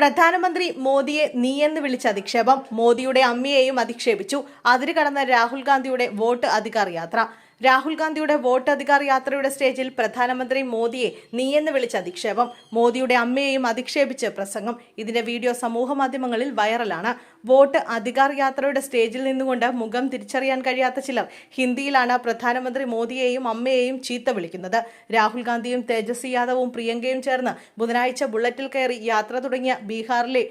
പ്രധാനമന്ത്രി മോദിയെ നീയെന്ന് വിളിച്ച അധിക്ഷേപം മോദിയുടെ അമ്മയെയും അധിക്ഷേപിച്ചു. അതിര് കടന്ന രാഹുൽ ഗാന്ധിയുടെ വോട്ട് അധികാർ യാത്ര രാഹുൽ ഗാന്ധിയുടെ വോട്ട് അധികാർ യാത്രയുടെ സ്റ്റേജിൽ പ്രധാനമന്ത്രി മോദിയെ നീയെന്ന് വിളിച്ച അധിക്ഷേപം. മോദിയുടെ അമ്മയെയും അധിക്ഷേപിച്ച് പ്രസംഗം. ഇതിന്റെ വീഡിയോ സമൂഹ മാധ്യമങ്ങളിൽ വൈറലാണ്. വോട്ട് അധികാർ യാത്രയുടെ സ്റ്റേജിൽ നിന്നുകൊണ്ട് മുഖം തിരിച്ചറിയാൻ കഴിയാത്ത ചിലർ ഹിന്ദിയിലാണ് പ്രധാനമന്ത്രി മോദിയെയും അമ്മയെയും ചീത്ത വിളിക്കുന്നത്. രാഹുൽ ഗാന്ധിയും തേജസ്വി യാദവും പ്രിയങ്കയും ചേർന്ന് ബുധനാഴ്ച ബുള്ളറ്റിൽ കയറി യാത്ര തുടങ്ങിയ ബീഹാറിലെ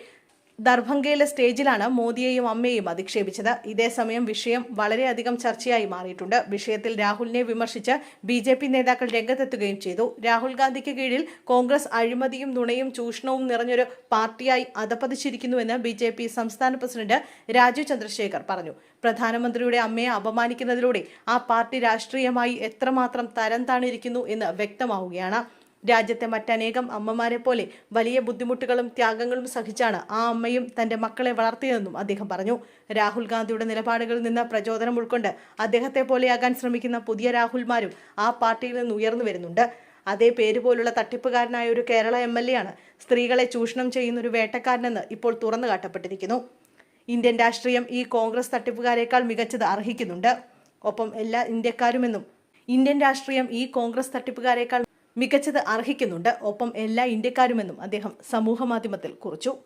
ദർഭംഗയിലെ സ്റ്റേജിലാണ് മോദിയെയും അമ്മയെയും അധിക്ഷേപിച്ചത്. ഇതേസമയം വിഷയം വളരെയധികം ചർച്ചയായി മാറിയിട്ടുണ്ട്. വിഷയത്തിൽ രാഹുലിനെ വിമർശിച്ച് ബി ജെ പി നേതാക്കൾ രംഗത്തെത്തുകയും ചെയ്തു. രാഹുൽ ഗാന്ധിക്ക് കീഴിൽ കോൺഗ്രസ് അഴിമതിയും നുണയും ചൂഷണവും നിറഞ്ഞൊരു പാർട്ടിയായി അധപ്പതിച്ചിരിക്കുന്നുവെന്ന് ബി ജെ പി സംസ്ഥാന പ്രസിഡന്റ് രാജീവ് ചന്ദ്രശേഖർ പറഞ്ഞു. പ്രധാനമന്ത്രിയുടെ അമ്മയെ അപമാനിക്കുന്നതിലൂടെ ആ പാർട്ടി രാഷ്ട്രീയമായി എത്രമാത്രം തരം താണിരിക്കുന്നു എന്ന് വ്യക്തമാവുകയാണ്. രാജ്യത്തെ മറ്റനേകം അമ്മമാരെ പോലെ വലിയ ബുദ്ധിമുട്ടുകളും ത്യാഗങ്ങളും സഹിച്ചാണ് ആ അമ്മയും തന്റെ മക്കളെ വളർത്തിയതെന്നും അദ്ദേഹം പറഞ്ഞു. രാഹുൽ ഗാന്ധിയുടെ നിലപാടുകളിൽ നിന്ന് പ്രചോദനം ഉൾക്കൊണ്ട് അദ്ദേഹത്തെ പോലെയാകാൻ ശ്രമിക്കുന്ന പുതിയ രാഹുൽമാരും ആ പാർട്ടിയിൽ നിന്ന് ഉയർന്നു വരുന്നുണ്ട്. അതേ പേര് പോലുള്ള തട്ടിപ്പുകാരനായ ഒരു കേരള എം എൽ എ ആണ് സ്ത്രീകളെ ചൂഷണം ചെയ്യുന്ന ഒരു വേട്ടക്കാരനെന്ന് ഇപ്പോൾ തുറന്നു കാട്ടപ്പെട്ടിരിക്കുന്നു. ഇന്ത്യൻ രാഷ്ട്രീയം ഈ കോൺഗ്രസ് തട്ടിപ്പുകാരേക്കാൾ മികച്ചത് അർഹിക്കുന്നുണ്ട്. ഒപ്പം എല്ലാ ഇന്ത്യക്കാരുമെന്നും ഇന്ത്യൻ രാഷ്ട്രീയം ഈ കോൺഗ്രസ് തട്ടിപ്പുകാരേക്കാൾ മികച്ചത് അർഹിക്കുന്നുണ്ട്. ഒപ്പം എല്ലാ ഇന്ത്യക്കാരുമെന്നും അദ്ദേഹം സമൂഹമാധ്യമത്തിൽ കുറിച്ചു.